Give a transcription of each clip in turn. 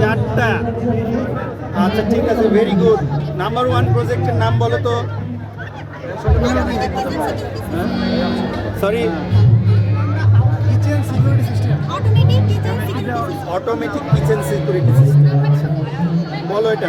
চারটা। আচ্ছা ঠিক আছে ভেরি গুড নাম্বার ওয়ান প্রজেক্টের নাম বলো তো। Sorry automatic kitchen security system বলো এটা।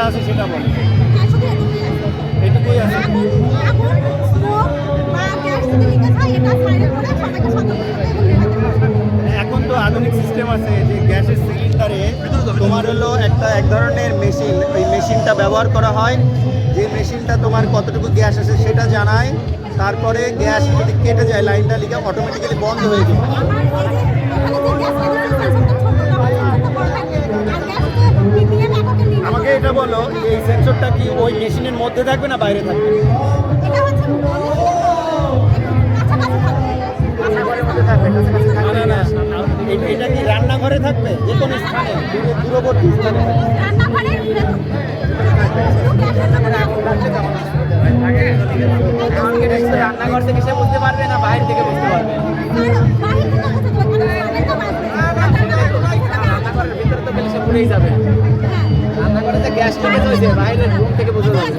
যেটা আছে সেটা বলে। এটুকুই আছে। এখন তো আধুনিক সিস্টেম আছে যে গ্যাসের সিলিন্ডারে তোমার হলো একটা এক ধরনের মেশিন ওই মেশিনটা ব্যবহার করা হয়। যে মেশিনটা তোমার কতটুকু গ্যাস আছে সেটা জানায়। তারপরে গ্যাস যদি কেটে যায় লাইনটা লিখে অটোমেটিক্যালি বন্ধ হয়ে যায়। বলো এই সেন্সরটা কি ওই মেশিনের মধ্যে থাকবে না বাইরে থাকবে? এটা কি রান্নাঘরে থাকবে? যে কোনো স্থানে দূরবর্তী স্থানে রান্নাঘর হ্যাঁ, হ্যাঁ, হ্যাঁ। থেকে সে বুঝতে পারবে না বাইরে থেকে বুঝতে পারবে। রান্নাঘরের ভিতরে তো গেলে সে ভুলেই যাবে। বাইরের রুম থেকে বোঝা যাবে